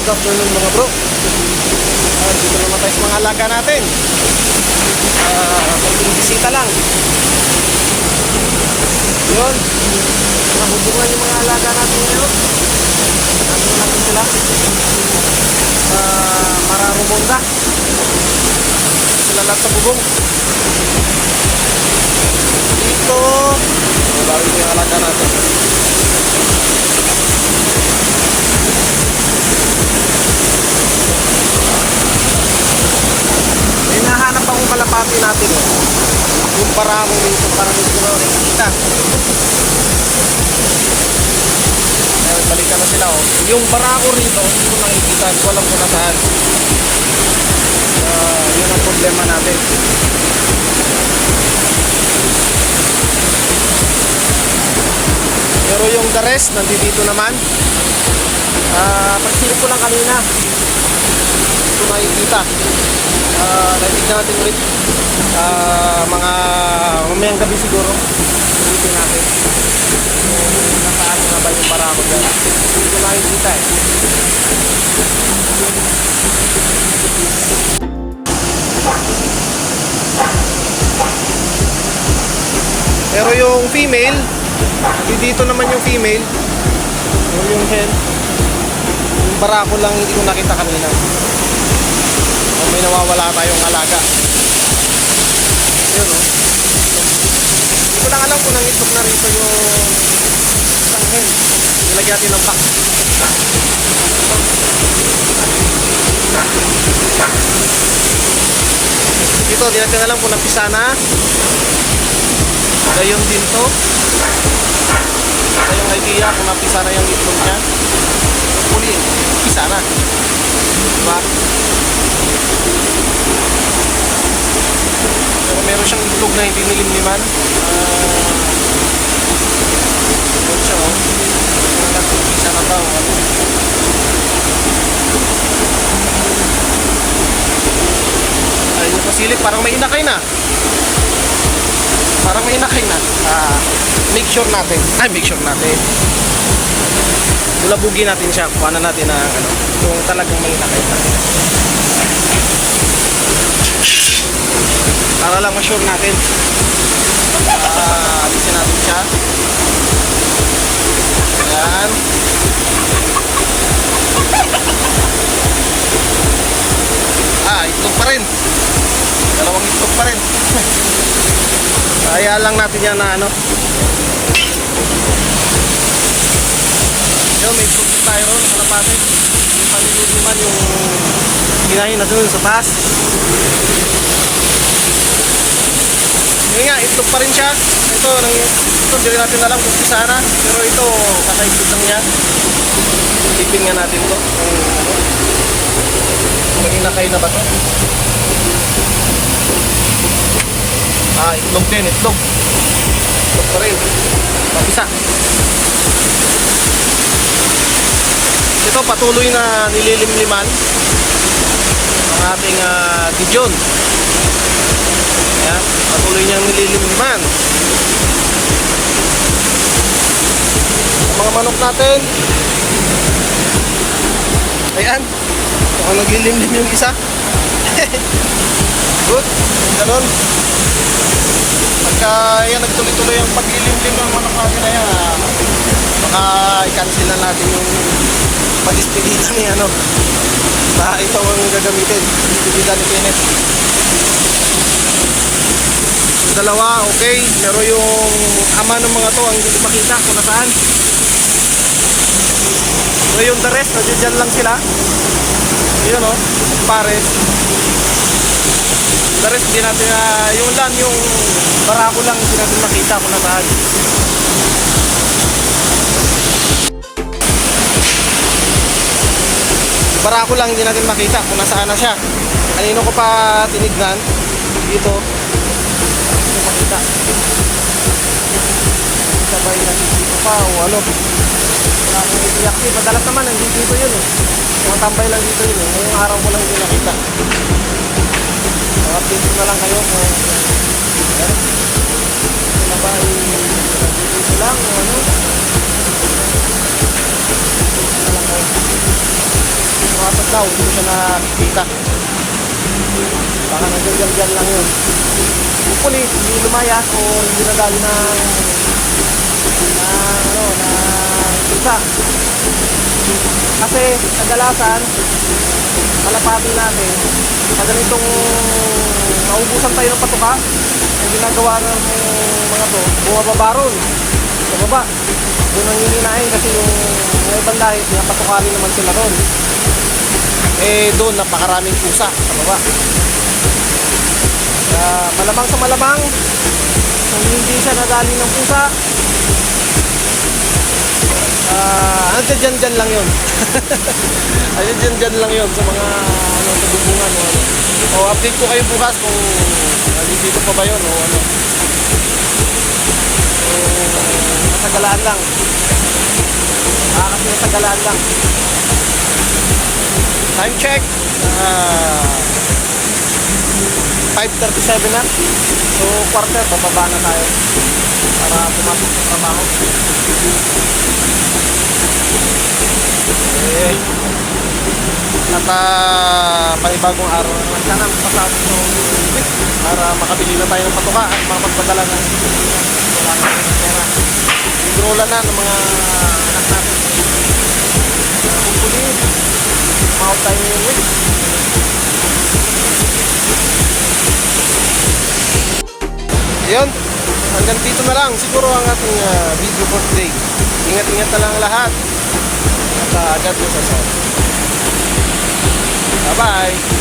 Good afternoon mga bro. Uh, dito naman tayo sa mga alaga natin. Uh, konting bisita lang. Yun. Nahubungan yung mga alaga natin ngayon. Nandun natin sila. Uh, Mararumonda. Sila lahat sa bubong. Dito. Bago yung alaga natin. Natin. Yung paramo dito para dito na nakikita. Ayun, balikan na sila oh. Yung barako rito, hindi ko nakikita. Ko alam kung nasaan. Ah, yun ang problema natin. Pero yung the rest, nandito naman. Ah, pagsilip ko lang kanina. Ko nakikita. Ah, natignan natin ulit. Ah, mga mamayang gabi siguro. Ulitin natin. Kung nasaan na ba yung barako dyan. Hindi ko nakikita eh. Pero yung female, di dito naman yung female. Yung hen. Yung barako lang hindi ko nakita kanina. O may nawawala tayong alaga. Yun o. Hindi ko lang alam kung nangitok na rito yung isang hen. Nilagyan natin ng pack. Dito, di natin alam kung napisa na. Gayon din to. Wala yung idea kung napisa na yung itlog niya. Huli, pisa na. Diba? Pero meron siyang itlog na hindi nilimliman. Ah, meron siya oh. Nagpisa na ba o ano? Ayun yung pasilip, parang may inakay na. Parang may inakay na. Ah, make sure natin. Ay, make sure natin. Bulabugin natin siya. Kuha na natin na ano, kung talagang may inakay na. Para lang ma-sure natin. Ah, alisin natin siya. Ayan. Ah, itlog pa rin. Dalawang itlog pa rin. Kaya lang natin yan na ano. Yun, may itlog din tayo ron. Kalapate. Yung paniliman yung hinahin na dun sa taas. Yun nga, itlog pa rin siya. Ito, nang, ito, hindi natin alam kung sana. Pero ito, kakaisip lang niya. Tipin nga natin to. May inakay na ba to? Ah, itlog din, itlog. Itlog pa rin. Papisa. Ito, patuloy na nililimliman ang ating uh, Dijon. Ayan, patuloy niyang nililimliman. Mga manok natin. Ayan. Mukhang naglilimlim yung isa. Good. Ganon. Pagka yan nagtuloy-tuloy ang paglilimlim ng manok natin na yan, ah, baka i-cancel na natin yung padispedita ni ano. Na ito ang gagamitin. Dispedita ni Kenneth. Dalawa, okay. Pero yung ama ng mga to, ang hindi makita kung nasaan. So yung the rest, nandiyan lang sila. Yun o, pares. The rest, hindi natin, uh, yung lang, yung barako lang, hindi natin makita kung nasaan. Barako lang, hindi natin makita kung nasaan na siya. Kanino ko pa tinignan, dito, makita. Sabay na dito pa o ano. Wala akong i-active. Madalas naman, nandito dito yun eh. Tumatambay lang dito yun eh. Ngayong araw ko lang hindi nakita. Update ko na lang kayo kung eh, ano ba ay nandito lang o ano. Update na lang kayo. daw, hindi siya nakikita. Baka nandiyan lang yun. Hopefully, hindi lumayas o hindi nadali ng na ano na isa. Kasi kadalasan malapati natin sa ganitong naubusan tayo ng patuka ang ginagawa ng mga to bumababa ron. Sa baba doon ang hihinain kasi yung mga ibang lahi pinapatuka rin naman sila ron. Eh doon napakaraming pusa. Sa baba kaya malamang sa malamang kung hindi siya nadali ng pusa Ah, uh, dyan dyan lang yun. Ayun dyan dyan lang yun sa mga ano, sa bubungan o ano. O update ko kayo bukas kung nandito pa ba yun o ano. Nasagalaan lang. Ah, kasi nasagalaan lang. Time check. Ah, 5.37 na. So, quarter, bababa na tayo para pumasok sa trabaho. Eh, at uh, panibagong araw na naman. Sana pasado week para makabili na tayo ng patuka at makapagpadala ng wala na ng pera. Hidrola na ng mga anak natin. Hopefully, umahot tayo ngayong week. Yun, hanggang dito na lang siguro ang ating uh, video for today. Ingat-ingat na lang lahat. At uh, God bless us all. Bye-bye.